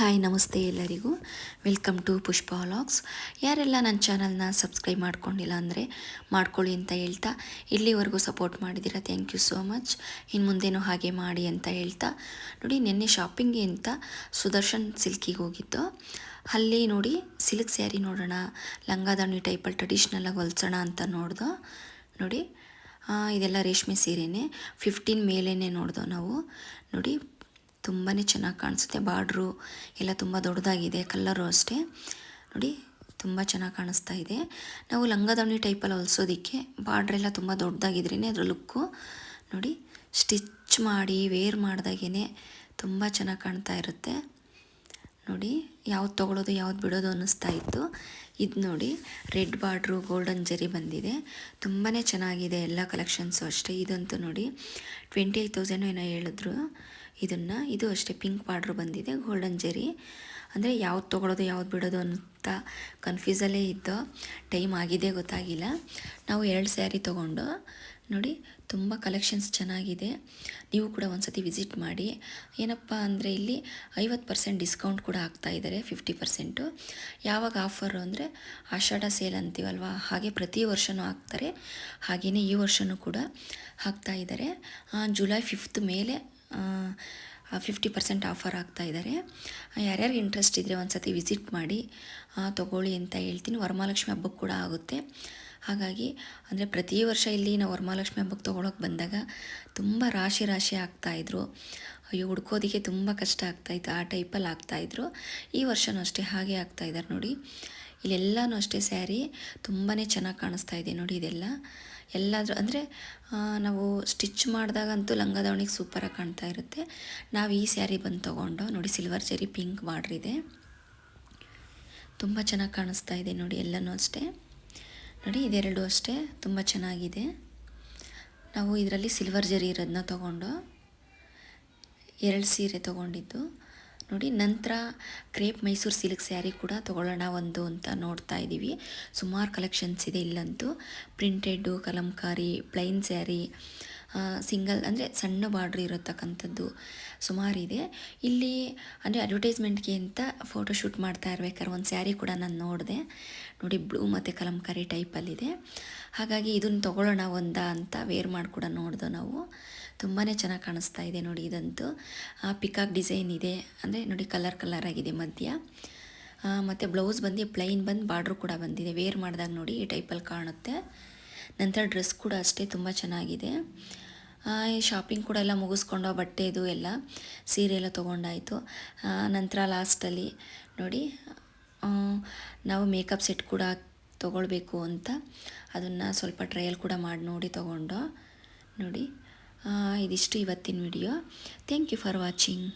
Hi, ನಮಸ್ತೆ ಎಲ್ಲರಿಗೂ. Welcome to Pushpa vlogs ಯಾರೆಲ್ಲ ನನ್ನ ಚಾನಲ್ನ ಸಬ್ಸ್ಕ್ರೈಬ್ ಮಾಡ್ಕೊಂಡಿಲ್ಲ ಅಂದರೆ ಮಾಡ್ಕೊಳ್ಳಿ ಅಂತ ಹೇಳ್ತಾ, ಇಲ್ಲಿವರೆಗೂ ಸಪೋರ್ಟ್ ಮಾಡಿದ್ದೀರಾ ಥ್ಯಾಂಕ್ ಯು ಸೋ ಮಚ್ ಇನ್ನು ಮುಂದೇನೂ ಹಾಗೆ ಮಾಡಿ ಅಂತ ಹೇಳ್ತಾ, ನೋಡಿ ನಿನ್ನೆ ಶಾಪಿಂಗ್ಗೆ ಅಂತ ಸುದರ್ಶನ್ ಸಿಲ್ಕಿಗೆ ಹೋಗಿದ್ದು. ಅಲ್ಲಿ ನೋಡಿ ಸಿಲ್ಕ್ ಸ್ಯಾರಿ ನೋಡೋಣ, ಲಂಗಾದಾಣಿ ಟೈಪಲ್ಲಿ ಟ್ರೆಡಿಷ್ನಲಾಗಿ ಹೊಲ್ಸೋಣ ಅಂತ ನೋಡ್ದೋ. ನೋಡಿ ಇದೆಲ್ಲ ರೇಷ್ಮೆ ಸೀರೆನೇ ಫಿಫ್ಟೀನ್ ಮೇಲೇ ನೋಡ್ದೋ ನಾವು. ನೋಡಿ ತುಂಬಾ ಚೆನ್ನಾಗಿ ಕಾಣಿಸುತ್ತೆ. ಬಾರ್ಡ್ರು ಎಲ್ಲ ತುಂಬ ದೊಡ್ಡದಾಗಿದೆ, ಕಲ್ಲರು ಅಷ್ಟೇ. ನೋಡಿ, ತುಂಬ ಚೆನ್ನಾಗಿ ಕಾಣಿಸ್ತಾ ಇದೆ. ನಾವು ಲಂಗದಾವಣಿ ಟೈಪಲ್ಲಿ ಹೊಲ್ಸೋದಕ್ಕೆ ಬಾರ್ಡ್ರೆಲ್ಲ ತುಂಬ ದೊಡ್ಡದಾಗಿದ್ರೇ ಅದರ ಲುಕ್ಕು ನೋಡಿ ಸ್ಟಿಚ್ ಮಾಡಿ ವೇರ್ ಮಾಡಿದಾಗೇ ತುಂಬ ಚೆನ್ನಾಗಿ ಕಾಣ್ತಾ ಇರುತ್ತೆ. ನೋಡಿ, ಯಾವ್ದು ತೊಗೊಳೋದು, ಯಾವ್ದು ಬಿಡೋದು ಅನ್ನಿಸ್ತಾ ಇತ್ತು. ಇದು ನೋಡಿ, ರೆಡ್ ಬಾರ್ಡ್ರು, ಗೋಲ್ಡನ್ ಜರಿ ಬಂದಿದೆ. ತುಂಬಾ ಚೆನ್ನಾಗಿದೆ, ಎಲ್ಲ ಕಲೆಕ್ಷನ್ಸು ಅಷ್ಟೇ. ಇದಂತೂ ನೋಡಿ ಟ್ವೆಂಟಿ ಏಯ್ಟ್ ತೌಸಂಡ್ ಏನೋ ಹೇಳಿದ್ರು. ಇದನ್ನು, ಇದು ಅಷ್ಟೇ ಪಿಂಕ್ ಬಾರ್ಡ್ರ್ ಬಂದಿದೆ ಗೋಲ್ಡನ್ ಜೆರಿ ಅಂದರೆ ಯಾವ್ದು ತೊಗೊಳೋದು, ಯಾವ್ದು ಬಿಡೋದು ಅಂತ ಕನ್ಫ್ಯೂಸಲ್ಲೇ ಇದ್ದೋ ಟೈಮ್ ಆಗಿದೆ, ಗೊತ್ತಾಗಿಲ್ಲ. ನಾವು ಎರಡು ಸ್ಯಾರಿ ತೊಗೊಂಡು, ನೋಡಿ, ತುಂಬ ಕಲೆಕ್ಷನ್ಸ್ ಚೆನ್ನಾಗಿದೆ. ನೀವು ಕೂಡ ಒಂದ್ಸತಿ ವಿಸಿಟ್ ಮಾಡಿ. ಏನಪ್ಪ ಅಂದರೆ ಇಲ್ಲಿ ಐವತ್ತು ಪರ್ಸೆಂಟ್ ಡಿಸ್ಕೌಂಟ್ ಕೂಡ ಆಗ್ತಾ ಇದ್ದಾರೆ ಫಿಫ್ಟಿ ಪರ್ಸೆಂಟು ಯಾವಾಗ ಆಫರು ಅಂದರೆ ಆಷಾಢ ಸೇಲ್ ಅಂತೀವಲ್ವ, ಹಾಗೆ ಪ್ರತಿ ವರ್ಷವೂ ಹಾಕ್ತಾರೆ. ಹಾಗೆಯೇ ಈ ವರ್ಷವೂ ಕೂಡ ಹಾಕ್ತಾ ಇದ್ದಾರೆ ಜುಲೈ ಫಿಫ್ತ್ ಮೇಲೆ ಫಿಫ್ಟಿ ಪರ್ಸೆಂಟ್ ಆಫರ್ ಆಗ್ತಾ ಇದ್ದಾರೆ ಯಾರ್ಯಾರಿಗೆ ಇಂಟ್ರೆಸ್ಟ್ ಇದ್ದರೆ ಒಂದು ಸತಿ ವಿಸಿಟ್ ಮಾಡಿ ತಗೊಳ್ಳಿ ಅಂತ ಹೇಳ್ತೀನಿ. ವರಮಹಾಲಕ್ಷ್ಮಿ ಹಬ್ಬಕ್ಕೆ ಕೂಡ ಆಗುತ್ತೆ. ಹಾಗಾಗಿ, ಅಂದರೆ ಪ್ರತಿ ವರ್ಷ ಇಲ್ಲಿ ನಾವು ವರಮಹಾಲಕ್ಷ್ಮಿ ಹಬ್ಬಕ್ಕೆ ತೊಗೊಳಕ್ಕೆ ಬಂದಾಗ ತುಂಬ ರಾಶಿ ರಾಶಿ ಆಗ್ತಾಯಿದ್ರು ಅಯ್ಯೋ, ಹುಡ್ಕೋದಕ್ಕೆ ತುಂಬ ಕಷ್ಟ ಆಗ್ತಾಯಿತ್ತು ಆ ಟೈಪಲ್ಲಿ ಆಗ್ತಾಯಿದ್ರು ಈ ವರ್ಷವೂ ಅಷ್ಟೇ ಹಾಗೆ ಆಗ್ತಾಯಿದ್ದಾರೆ ನೋಡಿ. ಇಲ್ಲೆಲ್ಲನೂ ಅಷ್ಟೇ ಸ್ಯಾರಿ ತುಂಬಾ ಚೆನ್ನಾಗಿ ಕಾಣಿಸ್ತಾ ಇದೆ ನೋಡಿ ಇದೆಲ್ಲ. ಎಲ್ಲಾದರೂ ಅಂದರೆ ನಾವು ಸ್ಟಿಚ್ ಮಾಡಿದಾಗಂತೂ ಲಂಗ ದಾವಣಿಗೆ ಸೂಪರಾಗಿ ಕಾಣ್ತಾ ಇರುತ್ತೆ. ನಾವು ಈ ಸ್ಯಾರಿ ಬಂದು ತೊಗೊಂಡು ನೋಡಿ ಸಿಲ್ವರ್ ಜರಿ ಪಿಂಕ್ ಬಾರ್ಡ್ರ್ ಇದೆ. ತುಂಬ ಚೆನ್ನಾಗಿ ಕಾಣಿಸ್ತಾ ಇದೆ ನೋಡಿ ಎಲ್ಲನೂ ಅಷ್ಟೇ. ನೋಡಿ ಇದೆರಡು ಅಷ್ಟೇ, ತುಂಬ ಚೆನ್ನಾಗಿದೆ. ನಾವು ಇದರಲ್ಲಿ ಸಿಲ್ವರ್ ಜರಿ ಇರೋದನ್ನ ತೊಗೊಂಡು, ಎರಡು ಸೀರೆ ತೊಗೊಂಡಿದ್ದು. ನೋಡಿ, ನಂತರ ಕ್ರೇಪ್ ಮೈಸೂರು ಸಿಲ್ಕ್ ಸ್ಯಾರಿ ಕೂಡ ತೊಗೊಳ್ಳೋಣ ಒಂದು ಅಂತ ನೋಡ್ತಾ ಇದ್ದೀವಿ. ಸುಮಾರು ಕಲೆಕ್ಷನ್ಸ್ ಇದೆ ಇಲ್ಲಂತೂ. Printed kalamkari plain sari single ಅಂದರೆ ಸಣ್ಣ ಬಾರ್ಡ್ರ್ ಇರತಕ್ಕಂಥದ್ದು ಸುಮಾರಿದೆ. ಇಲ್ಲಿ ಅಂದರೆ ಅಡ್ವರ್ಟೈಸ್ಮೆಂಟ್ಗೆ ಅಂತ ಫೋಟೋ ಶೂಟ್ ಮಾಡ್ತಾ ಇರ್ಬೇಕಾದ್ರೆ ಒಂದು ಸ್ಯಾರಿ ಕೂಡ ನಾನು ನೋಡಿದೆ. ನೋಡಿ ಬ್ಲೂ ಮತ್ತು ಕಲಂಕಾರಿ ಟೈಪಲ್ಲಿದೆ ಹಾಗಾಗಿ ಇದನ್ನು ತೊಗೊಳ್ಳೋಣ ಒಂದ ಅಂತ ವೇರ್ ಮಾಡಿ ಕೂಡ ನೋಡ್ದು ನಾವು. ತುಂಬಾ ಚೆನ್ನಾಗಿ ಕಾಣಿಸ್ತಾ ಇದೆ ನೋಡಿ ಇದಂತೂ. ಪಿಕಾಕ್ ಡಿಸೈನ್ ಇದೆ. ಅಂದರೆ ನೋಡಿ ಕಲರ್ ಕಲರ್ ಆಗಿದೆ ಮಧ್ಯ. ಮತ್ತು ಬ್ಲೌಸ್ ಬಂದು ಪ್ಲೈನ್ ಬಂದು ಬಾರ್ಡ್ರು ಕೂಡ ಬಂದಿದೆ. ವೇರ್ ಮಾಡಿದಾಗ ನೋಡಿ ಈ ಟೈಪಲ್ಲಿ ಕಾಣುತ್ತೆ. ನಂತರ ಡ್ರೆಸ್ ಕೂಡ ಅಷ್ಟೇ ತುಂಬ ಚೆನ್ನಾಗಿದೆ. ಶಾಪಿಂಗ್ ಕೂಡ ಎಲ್ಲ ಮುಗಿಸ್ಕೊಂಡು ಬಟ್ಟೆದು ಎಲ್ಲ, ಸೀರೆ ಎಲ್ಲ ತೊಗೊಂಡಾಯಿತು. ನಂತರ ಲಾಸ್ಟಲ್ಲಿ ನೋಡಿ ನಾವು ಮೇಕಪ್ ಸೆಟ್ ಕೂಡ ತೊಗೊಳ್ಬೇಕು ಅಂತ ಅದನ್ನು ಸ್ವಲ್ಪ ಟ್ರಯಲ್ ಕೂಡ ಮಾಡಿ ನೋಡಿ ತೊಗೊಂಡು. ನೋಡಿ ಇದಿಷ್ಟು ಇವತ್ತಿನ video. Thank you for watching